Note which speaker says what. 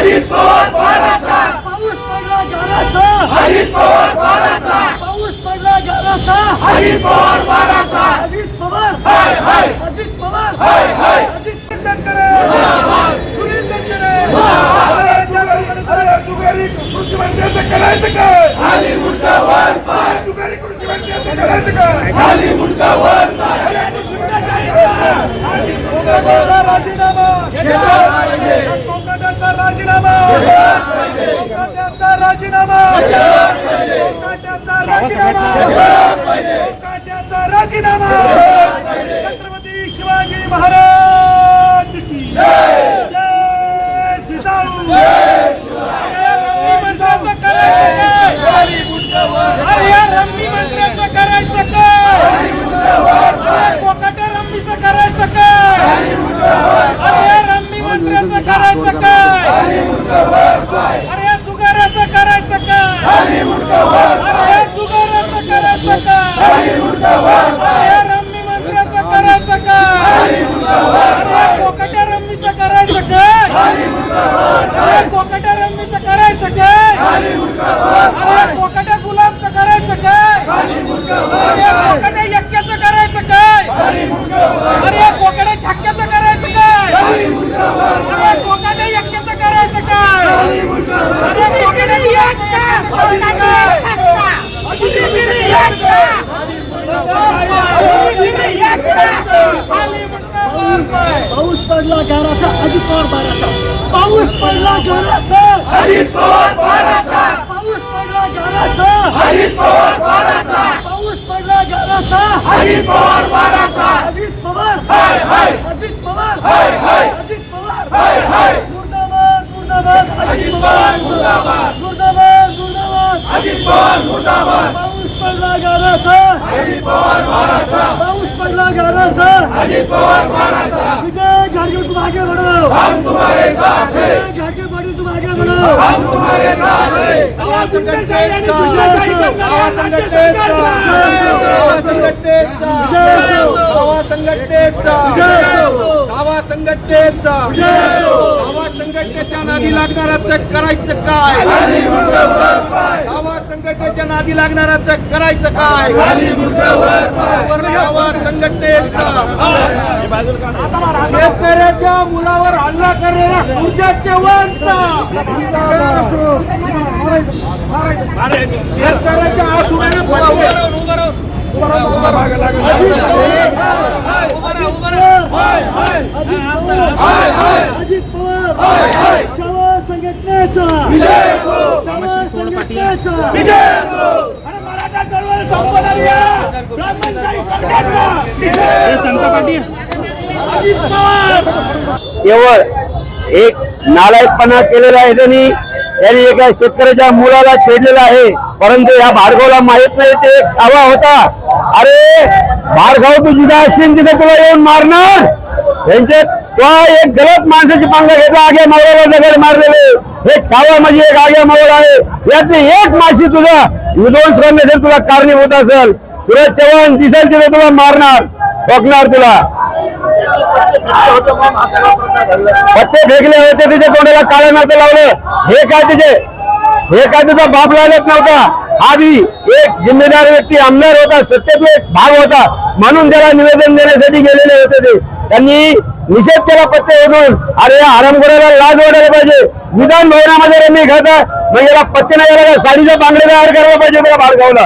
Speaker 1: अजित पवार बाळाचा.
Speaker 2: पाऊस पडला गाराचा
Speaker 1: अजित पवार बाळाचा.
Speaker 2: पाऊस पडला गाराचा
Speaker 1: अजित पवार बाळाचा.
Speaker 2: अजित पवार.
Speaker 1: हाय हाय.
Speaker 2: अजित पवार.
Speaker 1: हाय हाय.
Speaker 2: अजित तटकरे सुनील तटकरे
Speaker 3: तुगारी कृषी मंत्र्याचं करायचं काय
Speaker 1: खाली मुंडका वर पाय.
Speaker 3: तुगारी कृषी मंत्र्याचं करायचं काय
Speaker 1: खाली मुंडका वर पाय
Speaker 2: राजीनामा Yeah! पडला गाराचा अजित पवार बाराचा पाऊस पडला गाराचा
Speaker 1: अजित पवार बाळाचा.
Speaker 2: पाऊस पडला गाराचा
Speaker 1: अजित पवार बाळाचा.
Speaker 2: पाऊस पडला गाराचा
Speaker 1: अजित पवार बाळाचा.
Speaker 2: अजित पवार.
Speaker 1: हाय हाय.
Speaker 2: अजित पवार.
Speaker 1: हाय हाय.
Speaker 2: अजित पवार.
Speaker 1: हाय हाय.
Speaker 2: मुर्दाबाद मुर्दाबाद.
Speaker 1: अजित पवार मुर्दाबाद.
Speaker 2: मुर्दाबाद मुर्दाबाद.
Speaker 1: अजित पवार मुर्दाबाद.
Speaker 2: पाऊस पडला गाराचा
Speaker 1: अजित पवार बाळाचा.
Speaker 2: पाऊस पडला गाराचा
Speaker 1: अजित पवार बाळाचा
Speaker 2: विजय घाटगे तुम आगे बढ़ो
Speaker 1: हम तुम्हारे साथ हैं.
Speaker 2: तुम आगे बढ़ो
Speaker 1: हम तुम्हारे साथ हैं.
Speaker 3: गावा संघटनेचा गावा संघटनेचा गावा संघटनेच्या नादी लागणाराचं करायचं काय? नादी लागणाराचं करायचं काय?
Speaker 4: शेतकऱ्याच्या मुलावर हल्ला करणारा सुरजा चव्हाणचा अरे शेतकऱ्याच्या
Speaker 2: अजित पवार. संघटनेचा. संघटनेचा.
Speaker 5: केवळ एक नालायकपणा केलेला आहे त्यांनी. त्यांनी एका शेतकऱ्याच्या मुलाला छेडलेला आहे परंतु या भार्गवला माहीत नाही ते एक छावा होता. अरे भार्गव तू जिथं असशील तिथे तुला येऊन मारणार? त्यांचे वा एक गलत माणसाची पंगा घेतला आगे मौलाला दगड मारलेले. हे छावा म्हणजे एक आगे मौल आहे. यातली एक माशी तुझा विध्वंस करण्यासाठी तुला कारणीभूत असेल. सुरज चव्हाण दिसेल तिथे तुला मारणार ठोकणार तुला. पत्ते फेकले होते तिच्या तोंडाला काळं नव्हतं लावलं. हे काय तिचे? हे काय तिचा बाप लागत नव्हता? हा बी एक जिम्मेदार व्यक्ती आमदार होता सत्तेतला एक भाग होता. म्हणून त्याला निवेदन देण्यासाठी गेलेले होते ते. त्यांनी निषेध केला पत्ते ओढून अरे या हरामखोराला लाज वाटायला पाहिजे. विधान भवनामध्ये रमी खाता मग याला पत्ते नाही साडीचा बांगडे तयार करायला पाहिजे त्याला भाडगावला